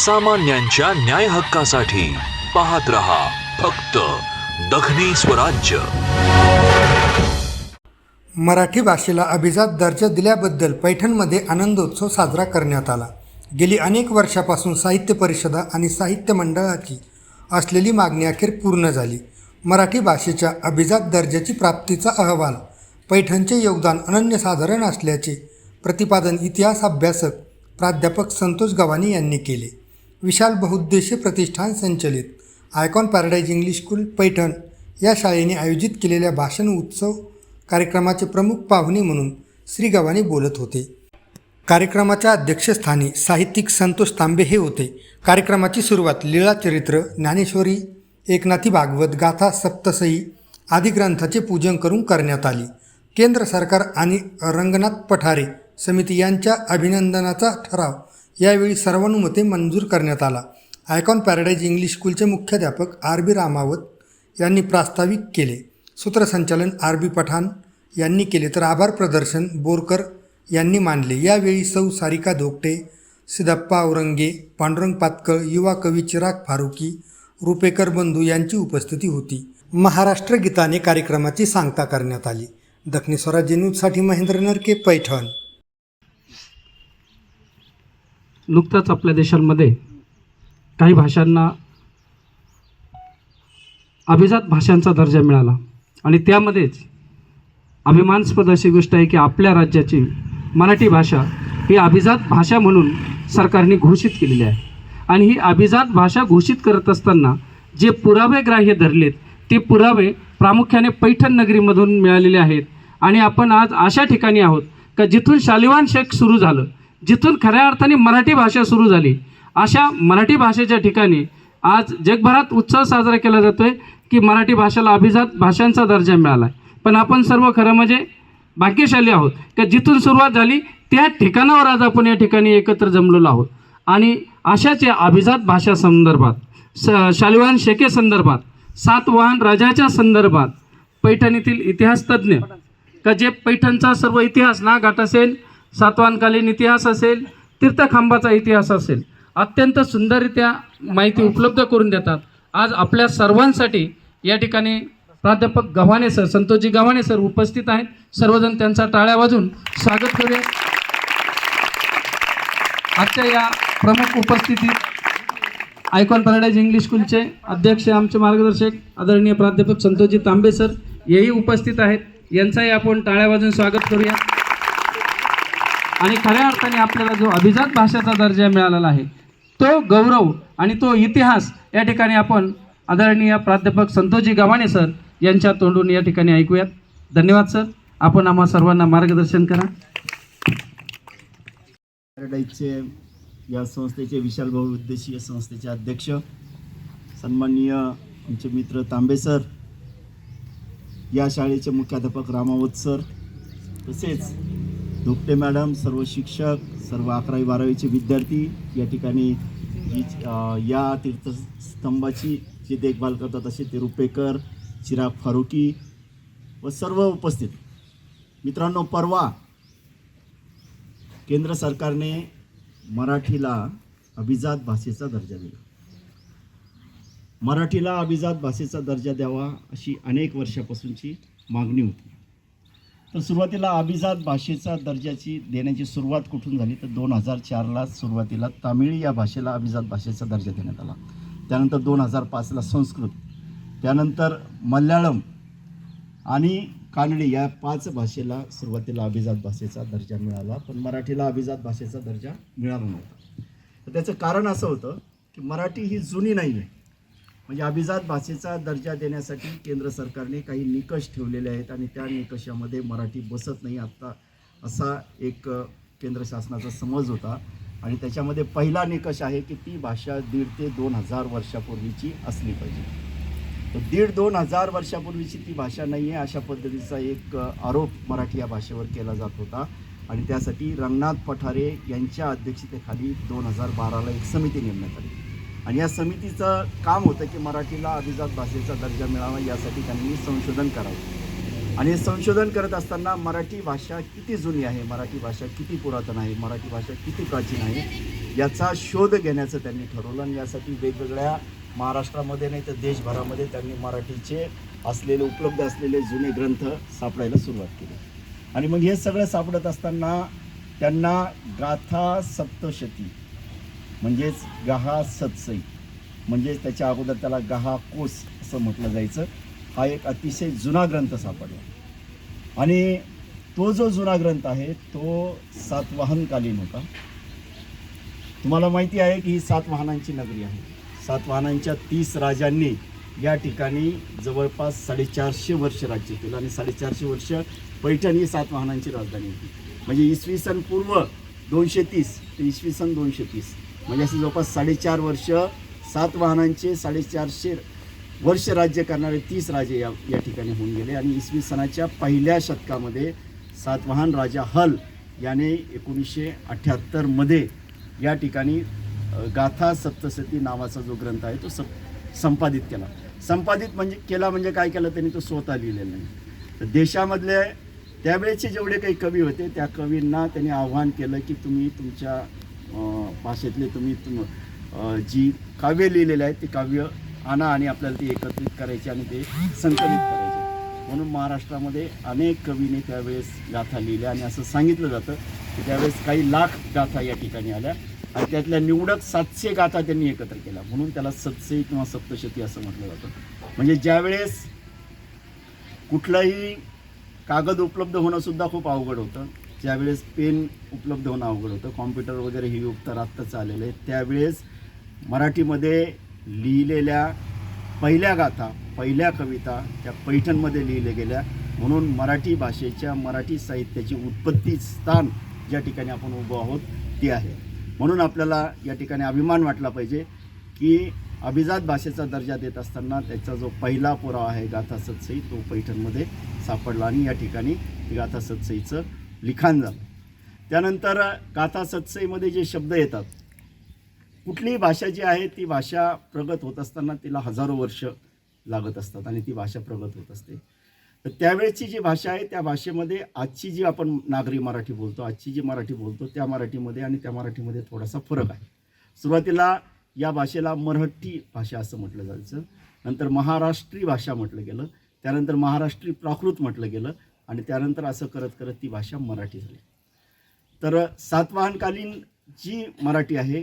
सामान्यांच्या न्याय हक्कासाठी पाहत रहा फक्त दखनी स्वराज्य. मराठी भाषेला अभिजात दर्जा दिल्याबद्दल पैठणमध्ये आनंदोत्सव साजरा करण्यात आला. गेली अनेक वर्षापासून साहित्य परिषदा आणि साहित्य मंडळाची असलेली मागणी अखेर पूर्ण झाली. मराठी भाषेच्या अभिजात दर्जाची प्राप्तीचा अहवाल पैठणचे योगदान अनन्यसाधारण असल्याचे प्रतिपादन इतिहास अभ्यासक प्राध्यापक संतोष गव्हाणे यांनी केले. विशाल बहुउद्देशीय प्रतिष्ठान संचलित. Icon paradise English school Paithan या शाळेने आयोजित केलेल्या भाषण उत्सव कार्यक्रमाचे प्रमुख पाहुणे म्हणून श्री बोलत होते. कार्यक्रमाच्या अध्यक्षस्थानी साहित्यिक संतोष तांबे हे होते. कार्यक्रमाची सुरुवात लीळाचरित्र ज्ञानेश्वरी एकनाथी भागवत गाथा सप्तसई आदी ग्रंथाचे पूजन करून करण्यात आली. केंद्र सरकार आणि रंगनाथ पठारे समिती यांच्या अभिनंदनाचा ठराव यावेळी सर्वानुमते मंजूर करण्यात आला. आयकॉन पॅराडाईज इंग्लिश स्कूलचे मुख्याध्यापक आर बी रामावत यांनी प्रास्ताविक केले. सूत्रसंचालन आर बी पठाण यांनी केले तर आभार प्रदर्शन बोरकर यांनी मानले. यावेळी सौ सारिका धोकटे सिद्धप्पा औरंगे पांडुरंग पातकळ युवा कवी चिराग फारुकी रुपेकर बंधू यांची उपस्थिती होती. महाराष्ट्र गीताने कार्यक्रमाची सांगता करण्यात आली. दक्षिणी स्वराज्य न्यूजसाठी महेंद्र नरके पैठण. नुकताच आपल्या देशांमध्ये काही भाषांना अभिजात भाषांचा दर्जा मिळाला. आणि त्यामध्येच अभिमानस्पद अशी गोष्ट आहे की आपल्या राज्याची मराठी भाषा ही अभिजात भाषा म्हणून सरकारने घोषित केलेली आहे. आणि ही अभिजात भाषा घोषित करत असताना जे पुरावे ग्राह्य धरलेत ते पुरावे प्रामुख्याने पैठण नगरीमधून मिळालेले आहेत. आणि आपण आज अशा ठिकाणी आहोत का जिथून शालिवान शेख सुरू झालं जिथून खऱ्या अर्थाने मराठी भाषा सुरू झाली. अशा मराठी भाषेच्या ठिकाणी आज जगभरात उत्सव साजरा केला जातो आहे की मराठी भाषेला अभिजात भाषांचा दर्जा मिळाला आहे. पण आपण सर्व खरं म्हणजे भाग्यशाली आहोत. का जिथून सुरुवात झाली त्या ठिकाणावर आज आपण या ठिकाणी एकत्र जमलेलो आहोत. आणि अशाच या अभिजात भाषा संदर्भात स शालिवान शेके संदर्भात सातवाहन राजाच्या संदर्भात पैठणीतील इतिहासतज्ज्ञ का जे पैठणचा सर्व इतिहास ना घाट सातवानकालीन इतिहास असेल तीर्थखांबाचा इतिहास असेल अत्यंत सुंदररित्या माहिती उपलब्ध करून देतात. आज आपल्या सर्वांसाठी या ठिकाणी प्राध्यापक गव्हाणे सर संतोषजी गव्हाणे सर उपस्थित आहेत. सर्वजण त्यांचा टाळ्या वाजून स्वागत करूया. आजच्या या प्रमुख उपस्थितीत आयकॉन पॅराडाईज इंग्लिश स्कूलचे अध्यक्ष आमचे मार्गदर्शक आदरणीय प्राध्यापक संतोषजी तांबे सर हेही उपस्थित आहेत. यांचाही आपण टाळ्या वाजून स्वागत करूया. आणि खऱ्या अर्थाने आपल्याला जो अभिजात भाषेचा दर्जा मिळालेला आहे तो गौरव आणि तो इतिहास या ठिकाणी आपण आदरणीय प्राध्यापक संतोषजी गव्हाणे सर यांच्या तोंडून या ठिकाणी ऐकूयात. धन्यवाद सर. आपण आम्हा सर्वांना मार्गदर्शन करा. पॅराडाईजचे या संस्थेचे विशाल बहुउद्देशीय संस्थेचे अध्यक्ष सन्माननीय आमचे मित्र तांबे सर या शाळेचे मुख्याध्यापक रामावत सर तसेच धोपटे मॅडम सर्व शिक्षक सर्व अकरावी बारावीचे विद्यार्थी या ठिकाणी या तीर्थस्तंभाची जी देखभाल करतात असे ते रुपेकर चिराग फारुकी व सर्व उपस्थित. मित्रांनो परवा केंद्र सरकारने मराठीला अभिजात भाषेचा दर्जा दिला. मराठीला अभिजात भाषेचा दर्जा द्यावा अशी अनेक वर्षापासूनची मागणी होती. तर सुरुवातीला अभिजात भाषेचा दर्जाची देण्याची सुरुवात कुठून झाली? तर दोन हजार चारला सुरुवातीला तामिळ या भाषेला अभिजात भाषेचा दर्जा देण्यात आला. त्यानंतर दोन हजार पाचला संस्कृत. त्यानंतर मल्याळम आणि कानडी या पाच भाषेला सुरुवातीला अभिजात भाषेचा दर्जा मिळाला. पण मराठीला अभिजात भाषेचा दर्जा मिळाला नव्हता. तर त्याचं कारण असं होतं की मराठी ही जुनी नाही आहे म्हणजे अभिजात भाषेचा दर्जा देण्यासाठी केंद्र सरकारने काही निकष ठेवलेले आहेत आणि त्या निकषामध्ये मराठी बसत नाही आत्ता असा एक केंद्र शासनाचा समज होता. आणि त्याच्यामध्ये पहिला निकष आहे की ती भाषा दीड ते दोन हजार वर्षापूर्वीची असली पाहिजे. तर दीड दोन हजार वर्षापूर्वीची ती भाषा नाही आहे अशा पद्धतीचा एक आरोप मराठी या भाषेवर केला जात होता. आणि त्यासाठी रंगनाथ पठारे यांच्या अध्यक्षतेखाली दोन हजार बाराला एक समिती नेमण्यात आली. आणि या समितीचं काम होतं की मराठीला अभिजात भाषेचा दर्जा मिळावा यासाठी त्यांनी संशोधन करावं. आणि संशोधन करत असताना मराठी भाषा किती जुनी आहे? मराठी भाषा किती पुरातन आहे? मराठी भाषा किती प्राचीन आहे? याचा शोध घेण्याचं त्यांनी ठरवलं आणि यासाठी वेगवेगळ्या महाराष्ट्रामध्ये नाही तर देशभरामध्ये त्यांनी मराठीचे असलेले उपलब्ध असलेले जुने ग्रंथ सापडायला सुरुवात केली. आणि मग हे सगळं सापडत असताना त्यांना गाथा सप्तशती म्हणजेच गहा सत्सई. म्हणजेच त्याच्या अगोदर त्याला गहा कोस असं म्हटलं जायचं. हा एक अतिशय जुना ग्रंथ सापडला. आणि तो जो जुना ग्रंथ आहे तो सातवाहनकालीन होता. तुम्हाला माहिती आहे की ही सातवाहनांची नगरी आहे. सातवाहनांच्या तीस राजांनी या ठिकाणी जवळपास साडेचारशे वर्ष राज्य केलं आणि साडेचारशे वर्ष पैठण ही सातवाहनांची राजधानी होती. म्हणजे इसवी सन पूर्व दोनशे तीस ते इसवी सन दोनशे तीस. म्हणजे असे जवळपास साडेचार वर्ष सात वाहनांचे साडेचारशे वर्ष राज्य करणारे तीस राजे या या ठिकाणी होऊन गेले. आणि इसवी सनाच्या पहिल्या शतकामध्ये सातवाहन राजा हल याने एकोणीसशे अठ्ठ्याहत्तरमध्ये या ठिकाणी गाथा सप्तसती नावाचा जो ग्रंथ आहे तो सप संपादित केला. संपादित म्हणजे केला म्हणजे काय केलं त्यांनी? तो स्वतः लिहिलेला नाही तर देशामधले त्यावेळेचे जेवढे काही कवी होते त्या कवींना त्यांनी आव्हान केलं की तुम्ही तुमच्या भाषेतले तुम्ही तुम जी काव्य लिहिलेले आहेत ते काव्य आणा आणि आपल्याला ते एकत्रित करायची आणि ते संकलित करायचे. म्हणून महाराष्ट्रामध्ये अनेक कवीने त्यावेळेस गाथा लिहिल्या आणि असं सांगितलं जातं की त्यावेळेस काही लाख गाथा या ठिकाणी आल्या आणि त्यातल्या निवडक सातशे गाथा त्यांनी एकत्र केल्या. म्हणून त्याला सतशे किंवा सप्तशती असं म्हटलं जातं. म्हणजे ज्यावेळेस कुठलाही कागद उपलब्ध होणंसुद्धा खूप अवघड होतं. ज्यावेळेस पेन उपलब्ध होणं अवघड होतं कॉम्प्युटर वगैरे हे युक्त आत्ताच आलेलं आहे. त्यावेळेस मराठीमध्ये लिहिलेल्या पहिल्या गाथा पहिल्या कविता त्या पैठणमध्ये लिहिल्या गेल्या. म्हणून मराठी भाषेच्या मराठी साहित्याची उत्पत्ती स्थान ज्या ठिकाणी आपण उभं आहोत ते आहे. म्हणून आपल्याला या ठिकाणी अभिमान वाटला पाहिजे की अभिजात भाषेचा दर्जा देत असताना त्याचा जो पहिला पुरावा आहे गाथा सत्सई तो पैठणमध्ये सापडला. आणि या ठिकाणी गाथा सत्सईचं लिखाण झालं. त्यानंतर गाथा सत्सईमध्ये जे शब्द येतात कुठलीही भाषा जी आहे ती भाषा प्रगत होत असताना तिला हजारो वर्ष लागत असतात आणि ती भाषा प्रगत होत असते. तर त्यावेळेची जी भाषा आहे त्या भाषेमध्ये आजची जी आपण नागरी मराठी बोलतो आजची जी मराठी बोलतो त्या मराठीमध्ये आणि त्या मराठीमध्ये थोडासा फरक आहे. सुरुवातीला या भाषेला मराठी भाषा असं म्हटलं जायचं. नंतर महाराष्ट्री भाषा म्हटलं गेलं. त्यानंतर महाराष्ट्री प्राकृत म्हटलं गेलं. आणि त्यानंतर असं करत करत ती भाषा मराठी झाली. तर सातवाहनकालीन जी मराठी आहे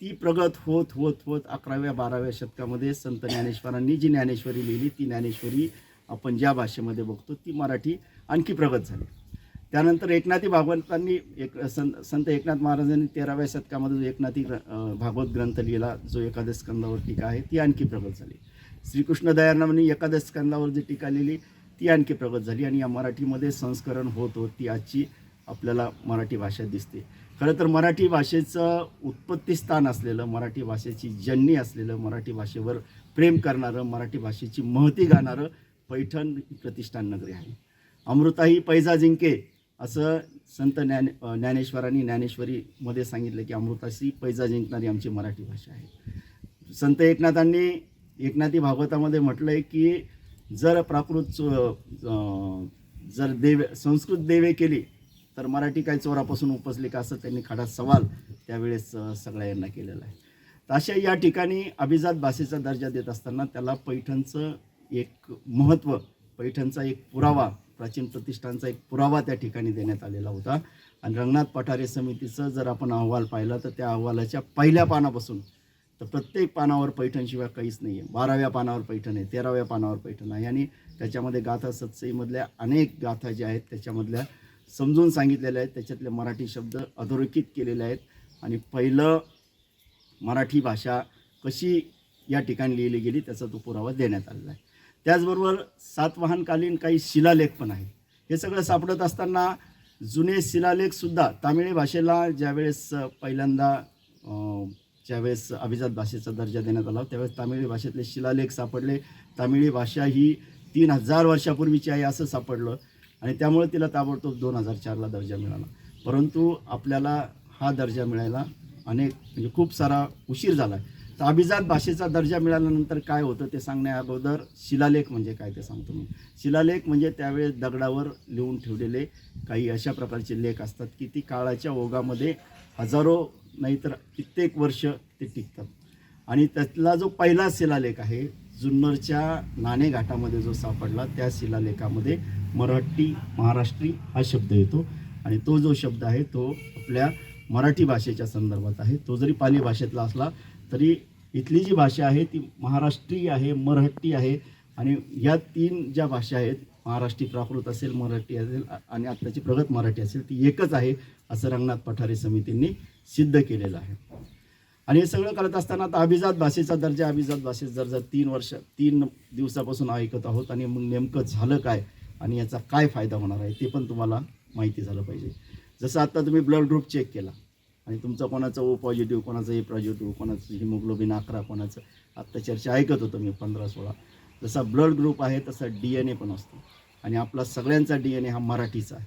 ती प्रगत होत होत होत अकराव्या बाराव्या शतकामध्ये संत ज्ञानेश्वरांनी जी ज्ञानेश्वरी लिहिली ती ज्ञानेश्वरी आपण ज्या भाषेमध्ये बघतो ती मराठी आणखी प्रगत झाली. त्यानंतर एकनाथी भागवतांनी एक संत संत एकनाथ महाराजांनी तेराव्या शतकामध्ये जो एकनाथी भागवत ग्रंथ लिहिला जो एकादश स्कंदावर टीका आहे ती आणखी प्रगत झाली. श्रीकृष्ण दयानंदांनी एकादश स्कंदावर जी टीका लिहिली ती आणखी प्रगत झाली आणि या मराठीमध्ये संस्करण होत होत ती आजची आपल्याला मराठी भाषा दिसते. खरं तर मराठी भाषेचं उत्पत्ती स्थान असलेलं मराठी भाषेची जननी असलेलं मराठी भाषेवर प्रेम करणारं मराठी भाषेची महती गाणारं पैठण प्रतिष्ठान नगरी आहे. अमृताही पैजा जिंके असं संत ज्ञान ज्ञानेश्वरांनी ज्ञानेश्वरीमध्ये सांगितलं की अमृताशी पैजा जिंकणारी आमची मराठी भाषा आहे. संत एकनाथांनी एकनाथी भागवतामध्ये म्हटलं आहे की जर प्राकृत जर देव संस्कृत देवे केली तर मराठी काय चोरापासून उपसली का असं त्यांनी खडा सवाल त्यावेळेस सगळ्या यांना केलेला आहे. तर अशा या ठिकाणी अभिजात भाषेचा दर्जा देत असताना त्याला पैठणचं एक महत्त्व पैठणचा एक पुरावा प्राचीन प्रतिष्ठानचा एक पुरावा त्या ठिकाणी देण्यात आलेला होता. आणि रंगनाथ पठारे समितीचं जर आपण अहवाल पाहिला तर त्या अहवालाच्या पहिल्या पानापासून तर प्रत्येक पानावर पैठणशिवाय काहीच नाही आहे बाराव्या पानावर पैठण आहे तेराव्या पानावर पैठण आहे. आणि त्याच्यामध्ये गाथा सत्सईमधल्या अनेक गाथा ज्या आहेत त्याच्यामधल्या समजून सांगितलेल्या आहेत त्याच्यातले मराठी शब्द अधोरेखित केलेले आहेत. आणि पहिलं मराठी भाषा कशी या ठिकाणी लिहिली गेली त्याचा तो पुरावा देण्यात आलेला आहे. त्याचबरोबर सातवाहनकालीन काही शिलालेख पण आहेत. हे सगळं सापडत असताना जुने शिलालेखसुद्धा तामिळी भाषेला ज्यावेळेस पहिल्यांदा ज्यावेळेस अभिजात भाषेचा दर्जा देण्यात आला त्यावेळेस तामिळी भाषेतले शिलालेख सापडले. तामिळी भाषा ही तीन हजार वर्षापूर्वीची आहे असं सापडलं आणि त्यामुळे तिला ताबडतोब दोन हजार चारला दर्जा मिळाला. परंतु आपल्याला हा दर्जा मिळायला अनेक म्हणजे खूप सारा उशीर झाला आहे तर अभिजात भाषेचा दर्जा मिळाल्यानंतर काय होतं ते सांगण्या अगोदर शिलालेख म्हणजे काय ते सांगतो मी. शिलालेख म्हणजे त्यावेळेस दगडावर लिहून ठेवलेले काही अशा प्रकारचे लेख असतात की ती काळाच्या ओघामध्ये हजारो नाहीतर कित्येक वर्ष ते टिकतात. आणि त्यातला जो पहिला शिलालेख आहे जुन्नरच्या नाणे घाटामध्ये जो सापडला त्या शिलालेखामध्ये मराठी महाराष्ट्री हा शब्द येतो. आणि तो जो शब्द आहे तो आपल्या मराठी भाषेच्या संदर्भात आहे. तो जरी पाली भाषेतला असला तरी इथली जी भाषा आहे ती महाराष्ट्री आहे मराठी आहे. आणि या तीन ज्या भाषा आहेत महाराष्ट्री प्राकृत असेल मराठी असेल आणि आत्ताची प्रगत मराठी असेल ती एकच आहे असं रंगनाथ पठारे समितींनी सिद्ध केलेलं आहे. आणि हे सगळं करत असताना आता अभिजात भाषेचा दर्जा अभिजात भाषेचा दर्जा तीन वर्ष तीन दिवसापासून ऐकत आहोत आणि मग नेमकं झालं काय आणि याचा काय फायदा होणार आहे ते पण तुम्हाला माहिती झालं पाहिजे. जसं आता तुम्ही ब्लड ग्रुप चेक केला आणि तुमचा कोणाचा ओ पॉझिटिव्ह कोणाचा ए पॉझिटिव्ह कोणाचं हिमोग्लोबिन अकरा कोणाचं आत्ता चर्चा ऐकत होतो मी पंधरा सोळा. जसा ब्लड ग्रुप आहे तसा डी एन ए पण असतो. आणि आपला सगळ्यांचा डी एन ए हा मराठीचा आहे.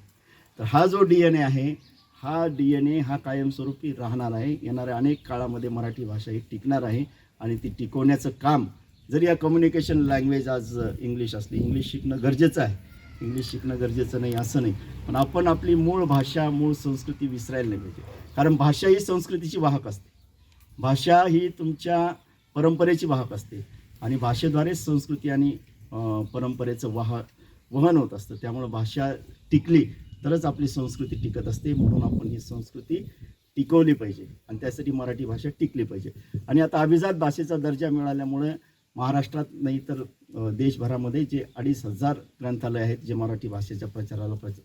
तर हा जो डी एन ए आहे हा डी एन ए हा कायमस्वरूपी राहणार आहे. येणाऱ्या अनेक काळामध्ये मराठी भाषा ही टिकणार आहे आणि ती टिकवण्याचं काम जरी या कम्युनिकेशन लँग्वेज आज इंग्लिश असली इंग्लिश शिकणं गरजेचं आहे. इंग्लिश शिकणं गरजेचं नाही असं नाही. पण आपण आपली मूळ भाषा मूळ संस्कृती विसरायला नाही पाहिजे. कारण भाषा ही संस्कृतीची वाहक असते. भाषा ही तुमच्या परंपरेची वाहक असते. आणि भाषेद्वारे संस्कृती आणि परंपरेचं वाह वहन होत असतं. त्यामुळं भाषा टिकली तरच आपली संस्कृती टिकत असते म्हणून आपण ही संस्कृती टिकवली पाहिजे. आणि त्यासाठी मराठी भाषा टिकली पाहिजे. आणि आता अभिजात भाषेचा दर्जा मिळाल्यामुळे महाराष्ट्रात नाही तर देशभरामध्ये जे अडीच हजार ग्रंथालय आहेत जे मराठी भाषेच्या प्रचाराला प्रच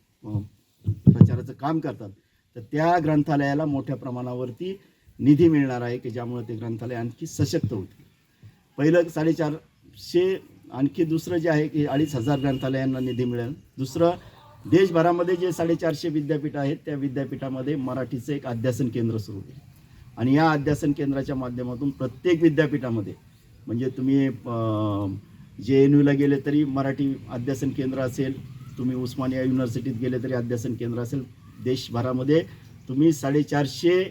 प्रचाराचं काम करतात तर त्या ग्रंथालयाला मोठ्या प्रमाणावरती निधी मिळणार आहे की ज्यामुळे ते ग्रंथालय आणखी सशक्त होते पहिलं साडेचारशे आणखी दुसरं जे आहे की अडीच हजार ग्रंथालयांना निधी मिळेल. दुसरं देशभरामध्ये जे साडेचारशे विद्यापीठ आहेत त्या विद्यापीठामध्ये मराठीचं एक अध्यासन केंद्र सुरू होईल आणि या अध्यासन केंद्राच्या माध्यमातून प्रत्येक विद्यापीठामध्ये म्हणजे तुम्ही जे एन यूला गेले तरी मराठी अध्यासन केंद्र असेल तुम्ही उस्मानिया युनिव्हर्सिटीत गेले तरी अध्यासन केंद्र असेल. देशभरामध्ये तुम्ही साडेचारशे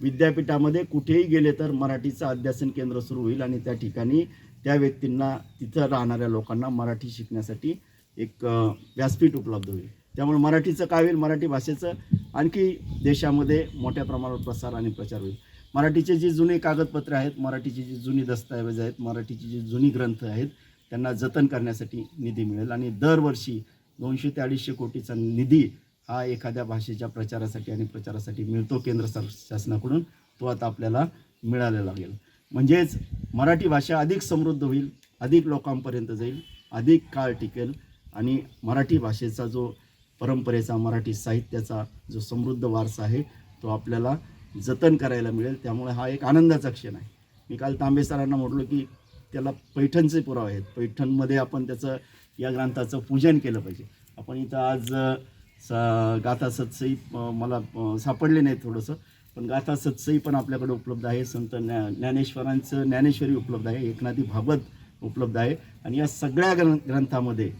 विद्यापीठामध्ये कुठेही गेले तर मराठीचं अध्यासन केंद्र सुरू होईल आणि त्या ठिकाणी त्या व्यक्तींना तिथं राहणाऱ्या लोकांना मराठी शिकण्यासाठी एक व्यासपीठ उपलब्ध होईल. त्यामुळे मराठीचं काय होईल मराठी भाषेचं आणखी देशामध्ये मोठ्या प्रमाणावर प्रसार आणि प्रचार होईल. मराठीचे जे जुने कागदपत्रे आहेत मराठीची जी जुनी दस्तऐवज आहेत मराठीची जी जुनी ग्रंथ आहेत त्यांना जतन करण्यासाठी निधी मिळेल आणि दरवर्षी दोनशे ते अडीचशे कोटीचा निधी हा एखाद्या भाषेच्या प्रचारासाठी आणि प्रचारासाठी मिळतो केंद्र सर शासनाकडून. तो आता आपल्याला मिळायला लागेल. म्हणजेच मराठी भाषा अधिक समृद्ध होईल अधिक लोकांपर्यंत जाईल अधिक काळ टिकेल आणि मराठी भाषेचा जो परंपरेचा मराठी साहित्याचा जो समृद्ध वारसा आहे तो आपल्याला जतन करायला मिळेल. त्यामुळे हा एक आनंदाचा क्षण आहे. मी काल तांबे सरांना म्हटलो की त्याला पैठणचे पुरावे आहेत. पैठणमध्ये आपण त्याचं या ग्रंथाचं पूजन केलं पाहिजे. आपण इथं आज सा स गाथा सत्सई मला सापडले नाही थोडंसं पण गाथा सत्सई पण आपल्याकडे उपलब्ध आहे. संत ज्ञा ज्ञानेश्वरांचं ज्ञानेश्वरी उपलब्ध आहे. एकनाथी भागवत उपलब्ध आहे. आणि या सगळ्या ग्रं ग्रंथामध्ये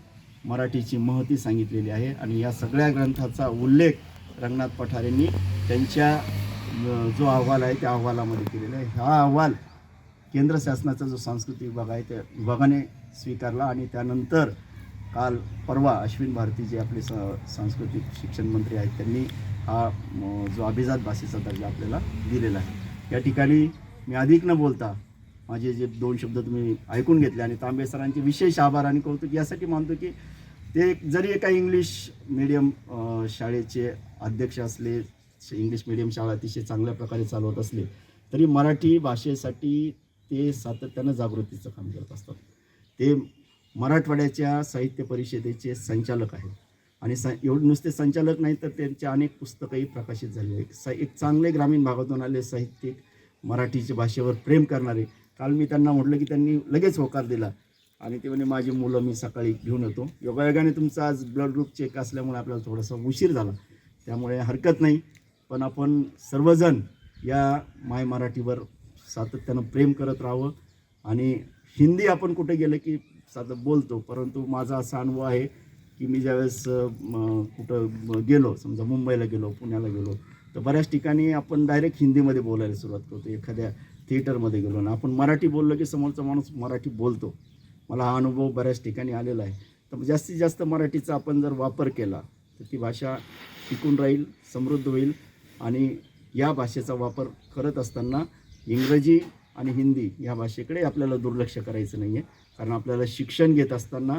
मराठीची महती सांगितलेली आहे आणि या सगळ्या ग्रंथाचा उल्लेख रंगनाथ पठारेंनी त्यांच्या जो अहवाल आहे त्या अहवालामध्ये केलेला आहे. हा अहवाल केंद्र शासनाचा जो सांस्कृतिक विभाग आहे त्या विभागाने स्वीकारला आणि त्यानंतर काल परवा अश्विन भारती जे आपले स सांस्कृतिक शिक्षण मंत्री आहेत त्यांनी हा जो अभिजात भाषेचा दर्जा आपल्याला दिलेला आहे. या ठिकाणी मी अधिक न बोलता माझे जे दोन शब्द तुम्ही ऐकून घेतले आणि तांबे सरांचे विशेष आभार आणि कौतुक यासाठी मानतो की ते जरी एका इंग्लिश मिडियम शाळेचे अध्यक्ष असले इंग्लिश मिडियम शाळा अतिशय चांगल्या प्रकारे चालवत असले तरी मराठी भाषेसाठी ते सातत्यानं जागृतीचं काम करत असतात. ते मराठवाड्याच्या साहित्य परिषदेचे संचालक आहेत. आणि स एवढे नुसते संचालक नाही तर त्यांचे अनेक पुस्तकंही प्रकाशित झाले आहेत. स एक चांगले ग्रामीण भागातून आले साहित्यिक मराठीच्या भाषेवर प्रेम करणारे काल मी त्यांना म्हटलं की त्यांनी लगेच होकार दिला. आणि ते म्हणे माझी मुलं मी सकाळी घेऊन येतो. योगायोगाने तुमचा आज ब्लड ग्रुप चेक असल्यामुळे आपल्याला थोडासा उशीर झाला. त्यामुळे हरकत नाही. पण आपण सर्वजण या माय मराठीवर सातत्यानं प्रेम करत राहावं. आणि हिंदी आपण कुठे गेलं की साधं बोलतो परंतु माझा असा अनुभव आहे की मी ज्यावेळेस कुठं गेलो समजा मुंबईला गेलो पुण्याला गेलो तर बऱ्याच ठिकाणी आपण डायरेक्ट हिंदीमध्ये बोलायला सुरुवात करतो. एखाद्या थिएटरमध्ये गेलो ना आपण मराठी बोललो की समोरचा माणूस मराठी बोलतो. मला हा अनुभव बऱ्याच ठिकाणी आलेला आहे. तर जास्तीत जास्त मराठीचा आपण जर वापर केला तर ती भाषा टिकून राहील समृद्ध होईल आणि या भाषेचा वापर करत असताना इंग्रजी आणि हिंदी या भाषेकडे आपल्याला दुर्लक्ष करायचं नाही आहे कारण आपल्याला शिक्षण घेत असताना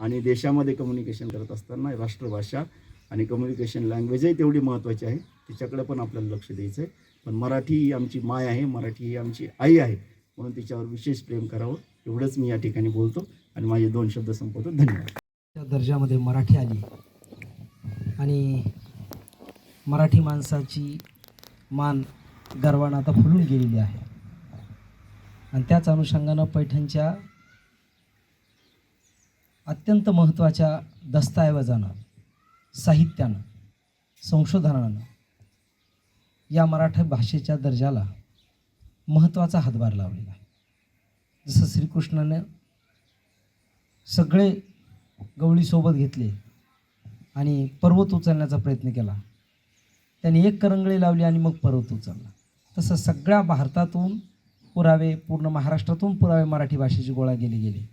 आणि देशामध्ये कम्युनिकेशन करत असताना राष्ट्रभाषा आणि कम्युनिकेशन लँग्वेजही तेवढी महत्त्वाची आहे. तिच्याकडे पण आपल्याला लक्ष द्यायचं आहे पण मराठी ही आमची माय आहे मराठी ही आमची आई आहे. म्हणून तिच्यावर विशेष प्रेम करावं एवढंच मी या ठिकाणी बोलतो. आणि माझे दोन शब्द संपवतो. धन्यवाद. त्या दर्जामध्ये मराठी आली. आणि मराठी माणसाची मान गर्वानं आता फुलून गेलेली आहे. आणि त्याच अनुषंगानं पैठणच्या अत्यंत महत्त्वाच्या दस्तऐवजानं साहित्यानं संशोधनानं या मराठी भाषेच्या दर्जाला महत्त्वाचा हातभार लावलेला आहे. जसं श्रीकृष्णानं सगळे गवळीसोबत घेतले आणि पर्वत उचलण्याचा प्रयत्न केला. त्याने एक करंगळी लावली आणि मग पर्वत उचलला. तसं सगळ्या भारतातून पुरावे पूर्ण महाराष्ट्रातून पुरावे मराठी भाषेची गोळा गेले गेले.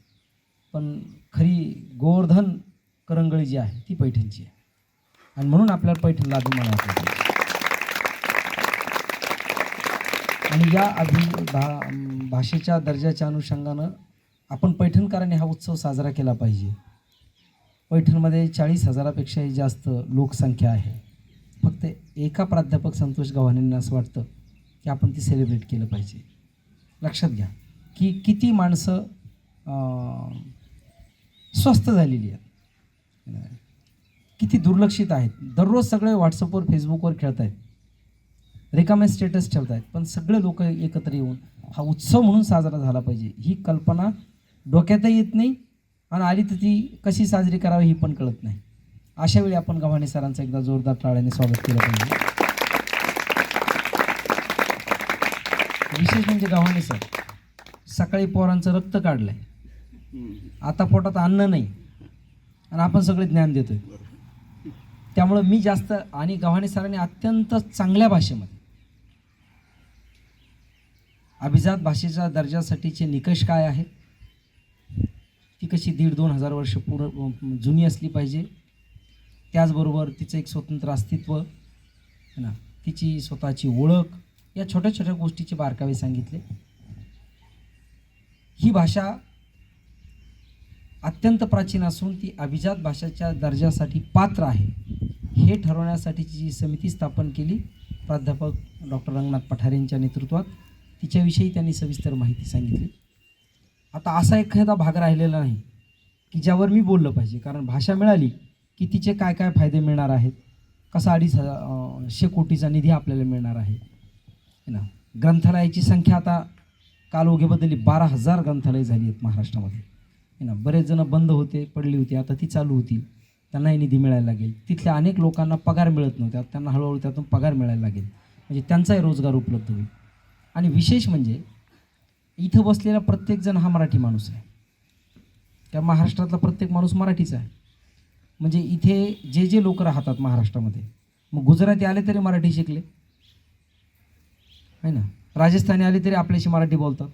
पण खरी गोवर्धन करंगळी जी आहे ती पैठणची आहे. आणि म्हणून आपल्याला पैठणला अभिमान वाटतो आणि या अभिन भा भाषेच्या दर्जाच्या अनुषंगानं आपण पैठणकरांनी हा उत्सव साजरा केला पाहिजे. पैठणमध्ये चाळीस हजारापेक्षाही जास्त लोकसंख्या आहे. फक्त एका प्राध्यापक संतोष गव्हाणेंना असं वाटतं की आपण ती सेलिब्रेट केलं पाहिजे. लक्षात घ्या की किती माणसं स्वस्त स्वस्थ झालेली आहेत. किती दुर्लक्षित आहेत. दररोज सगळे व्हॉट्सअपवर फेसबुकवर खेळत आहेत रिकामे स्टेटस ठेवत आहेत पण सगळे लोक एकत्र येऊन हा उत्सव म्हणून साजरा झाला पाहिजे. ही कल्पना डोक्यातही येत नाही आणि आली तर ती कशी साजरी करावी ही पण कळत नाही. अशा वेळी आपण गव्हाणे सरांचं एकदा जोरदार टाळ्याने स्वागत केलं पाहिजे. विशेष म्हणजे गव्हाणे सर सकाळी पोरांचं रक्त काढलं आहे आता पोटात अन्न नाही. आणि आपण सगळे ज्ञान देतोय. त्यामुळं मी जास्त आणि गव्हाणे सरांनी अत्यंत चांगल्या भाषेमध्ये अभिजात भाषेच्या दर्जासाठीचे निकष काय आहेत? ती कशी दीड दोन हजार वर्ष पूर्ण जुनी असली पाहिजे? त्याचबरोबर तिचं एक स्वतंत्र अस्तित्व है ना? तिची स्वतःची ओळख या छोट्या छोट्या गोष्टीचे बारकावे सांगितले. ही भाषा अत्यंत प्राचीन असून ती अभिजात भाषेच्या दर्जासाठी पात्र आहे. हे ठरवण्यासाठीची जी समिती स्थापन केली प्राध्यापक डॉक्टर रंगनाथ पठारेंच्या नेतृत्वात तिच्याविषयी त्यांनी सविस्तर माहिती सांगितली. आता असा एखादा भाग राहिलेला नाही की ज्यावर मी बोललं पाहिजे. कारण भाषा मिळाली की तिचे काय काय फायदे मिळणार आहेत? कसा अडीच हजार कोटीचा निधी आपल्याला मिळणार आहे? है ना? ग्रंथालयाची संख्या आता काल बदलली. बारा हजार ग्रंथालय झाली आहेत महाराष्ट्रामध्ये. है ना? बरेच जण बंद होते पडली होती. आता ती चालू होती. त्यांनाही निधी मिळायला लागेल. तिथल्या अनेक लोकांना पगार मिळत नव्हत्या त्यांना हळूहळू त्यातून पगार मिळायला लागेल. म्हणजे त्यांचाही रोजगार उपलब्ध होईल. आणि विशेष म्हणजे इथं बसलेला प्रत्येकजण हा मराठी माणूस आहे. त्या महाराष्ट्रातला प्रत्येक माणूस मराठीचा आहे. म्हणजे इथे जे जे लोक राहतात महाराष्ट्रामध्ये मग गुजराती आले तरी मराठी शिकले. आहे ना? राजस्थानी आले तरी आपल्याशी मराठी बोलतात.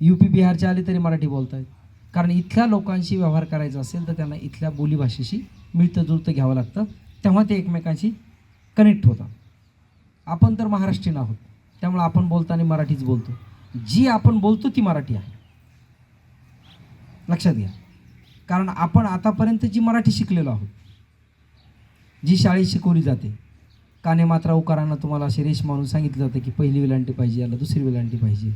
यू पी बिहारचे आले तरी मराठी बोलत आहेत कारण इथल्या लोकांशी व्यवहार करायचा असेल तर त्यांना इथल्या बोलीभाषेशी मिळतं जुळतं घ्यावं लागतं. तेव्हा ते एकमेकांशी कनेक्ट होतात. आपण तर महाराष्ट्रीयन आहोत. त्यामुळे आपण बोलताना मराठीच बोलतो. जी आपण बोलतो ती मराठी आहे. लक्षात घ्या. कारण आपण आतापर्यंत जी मराठी शिकलेलो आहोत जी शाळेत शिकवली जाते काने मात्रा उकारांना तुम्हाला असे रेश मानून सांगितलं जातं की पहिली वेलांटी पाहिजे याला दुसरी वेलांटी पाहिजे.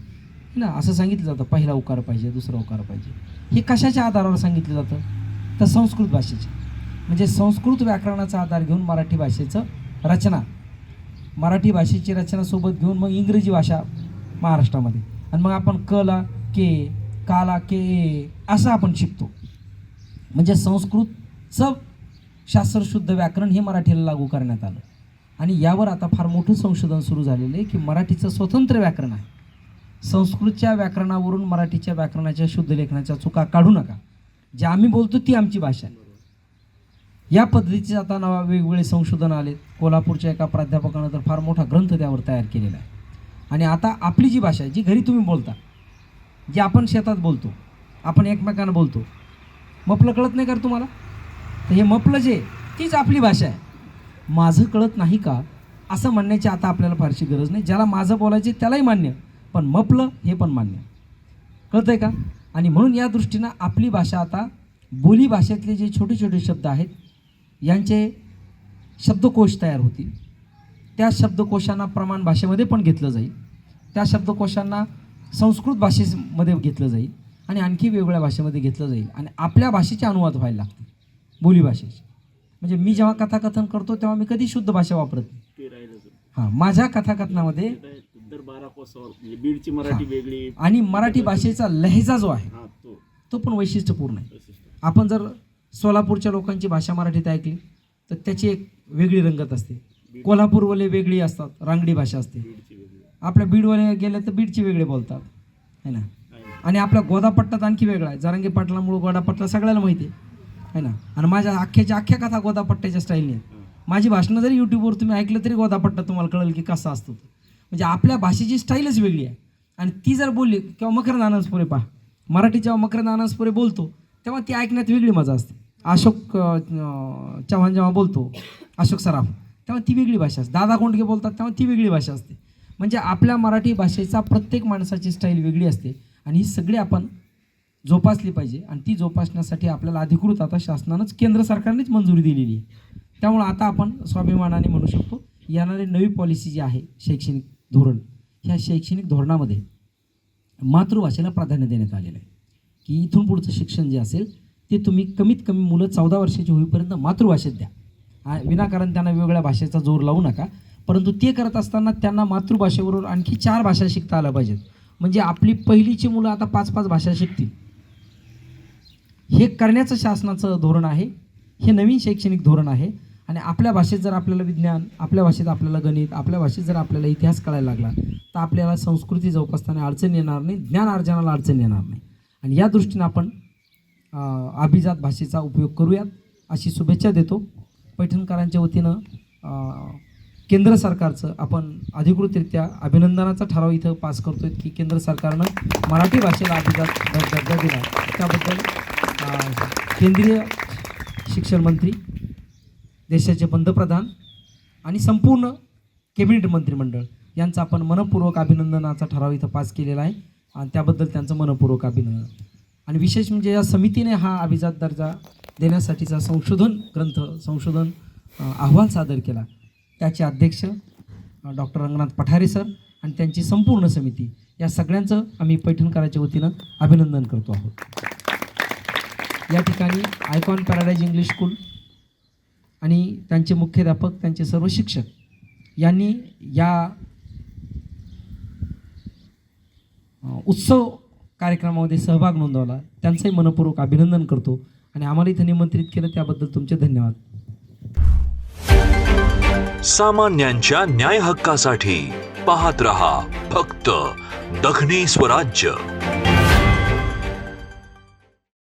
ना? असं सांगितलं जातं पहिला उकार पाहिजे दुसरा उकार पाहिजे. हे कशाच्या आधारावर सांगितलं जातं? तर संस्कृत भाषेच्या. म्हणजे संस्कृत व्याकरणाचा आधार घेऊन मराठी भाषेचं रचना. मराठी भाषेची रचना सोबत घेऊन मग इंग्रजी भाषा महाराष्ट्रामध्ये. आणि मग आपण कला के काला के असं आपण शिकतो. म्हणजे संस्कृतचं शास्त्रशुद्ध व्याकरण हे मराठीला लागू करण्यात आलं. आणि यावर आता फार मोठं संशोधन सुरू झालेलं आहे की मराठीचं स्वतंत्र व्याकरण आहे. संस्कृतच्या व्याकरणावरून मराठीच्या व्याकरणाच्या शुद्ध लेखनाच्या चुका काढू नका. जे आम्ही बोलतो ती आमची भाषा आहे. या पद्धतीचे आता नवा वेगवेगळे संशोधन आले कोल्हापूरच्या एका प्राध्यापकानं तर फार मोठा ग्रंथ त्यावर तयार केलेला आहे. आणि आता आपली जी भाषा आहे जी घरी तुम्ही बोलता जी आपण शेतात बोलतो आपण एकमेकांना बोलतो मपलं कळत नाही का तुम्हाला? तर हे मपलं जे तीच आपली भाषा आहे. माझं कळत नाही का? असं म्हणण्याची आता आपल्याला फारशी गरज नाही. ज्याला माझं बोलायचे त्यालाही मान्य. पण मपलं हे पण मान्य. कळतंय का? आणि म्हणून या दृष्टीनं आपली भाषा आता बोली भाषेतले जे छोटे छोटे शब्द आहेत यांचे शब्दकोश तयार होतील. त्या शब्दकोशांना प्रमाण भाषेमध्ये पण घेतलं जाईल. त्या शब्दकोशांना संस्कृत भाषेमध्ये घेतलं जाईल आणि आणखी वेगवेगळ्या भाषेमध्ये घेतलं जाईल आणि आपल्या भाषेचे अनुवाद व्हायला लागतील बोली भाषेचे. म्हणजे मी जेव्हा कथाकथन करतो तेव्हा मी कधी शुद्ध भाषा वापरत नाही. हां माझ्या कथाकथनामध्ये म्हणजे बीडची मराठी वेगळी आणि मराठी भाषेचा लहेजा जो आहे तो. पण वैशिष्ट्यपूर्ण आहे. आपण जर सोलापूरच्या लोकांची भाषा मराठीत ऐकली तर त्याची एक वेगळी रंगत असते. कोल्हापूरवाले वेगळी असतात रांगडी भाषा असते. आपल्या बीडवाले गेले तर बीडची वेगळे बोलतात है ना? आणि आपल्या गोदापट्टात आणखी वेगळा आहे. जारंगी पाटलामुळं गोदापट्टा सगळ्याला माहिती आहे है ना? आणि माझ्या अख्ख्याच्या अख्ख्या कथा गोदापट्ट्याच्या स्टाईलने माझी भाषणं जरी यूट्यूबवर तुम्ही ऐकलं तरी गोदापट्टा तुम्हाला कळेल की कसा असतो म्हणजे आपल्या भाषेची स्टाईलच वेगळी आहे. आणि ती जर बोलली किंवा मकरंद आनंदपुरे पहा. मराठी जेव्हा मकरंद आनंदपुरे बोलतो तेव्हा ती ऐकण्यात वेगळी मजा असते. अशोक चव्हाण जेव्हा बोलतो अशोक सराफ तेव्हा ती वेगळी भाषा असते. दादा कोंडके बोलतात तेव्हा ती वेगळी भाषा असते. म्हणजे आपल्या मराठी भाषेचा प्रत्येक माणसाची स्टाईल वेगळी असते. आणि ही सगळी आपण जोपासली पाहिजे. आणि ती जोपासण्यासाठी आपल्याला अधिकृत आता शासनानंच केंद्र सरकारनेच मंजुरी दिलेली आहे. त्यामुळं आता आपण स्वाभिमानाने म्हणू शकतो येणारी नवी पॉलिसी जी आहे शैक्षणिक धोरण ह्या शैक्षणिक धोरणामध्ये मातृभाषेला प्राधान्य देण्यात आलेलं आहे. की इथून पुढचं शिक्षण जे असेल ते तुम्ही कमीत कमी मुलं चौदा वर्षाची होईपर्यंत मातृभाषेत द्या. विनाकारण त्यांना वेगवेगळ्या भाषेचा जोर लावू नका. परंतु ते करत असताना त्यांना मातृभाषेबरोबर आणखी चार भाषा शिकता आल्या पाहिजेत. म्हणजे आपली पहिलीची मुलं आता पाच पाच भाषा शिकतील. हे करण्याचं शासनाचं धोरण आहे. हे नवीन शैक्षणिक धोरण आहे. आणि आपल्या भाषेत जर आपल्याला विज्ञान आपल्या भाषेत आपल्याला गणित आपल्या भाषेत जर आपल्याला इतिहास कळायला लागला तर आपल्याला संस्कृती जोपासताना अडचण येणार नाही ज्ञान अर्जनाला अडचण येणार नाही. आणि या दृष्टीनं आपण अभिजात भाषेचा उपयोग करूयात. अशी शुभेच्छा देतो. पैठणकरांच्या वतीनं केंद्र सरकारचं आपण अधिकृतरित्या अभिनंदनाचा ठराव इथं पास करतोय की केंद्र सरकारनं मराठी भाषेला अभिजात दर्जा दिला त्याबद्दल केंद्रीय शिक्षण मंत्री देशाचे पंतप्रधान आणि संपूर्ण कॅबिनेट मंत्रिमंडळ यांचं आपण मनपूर्वक अभिनंदनाचा ठराव इथं पास केलेला आहे. आणि त्याबद्दल त्यांचं मनपूर्वक अभिनंदन. आणि विशेष म्हणजे या समितीने हा अभिजात दर्जा देण्यासाठीचा संशोधन ग्रंथ संशोधन अहवाल सादर केला. त्याचे अध्यक्ष डॉक्टर रंगनाथ पठारे सर आणि त्यांची संपूर्ण समिती. या सगळ्यांचं आम्ही पैठणकराच्या वतीनं अभिनंदन करतो आहोत. या ठिकाणी आयकॉन पॅराडाईज इंग्लिश स्कूल आणि त्यांचे मुख्याध्यापक त्यांचे सर्व शिक्षक यांनी या उत्सव कार्यक्रमामध्ये सहभाग नोंदवला. त्यांचंही मनपूर्वक अभिनंदन करतो आणि आम्हाला इथं निमंत्रित केलं त्याबद्दल तुमचे धन्यवाद. सामान्यांच्या न्याय हक्कासाठी पाहत रहा फक्त दखनी स्वराज्य.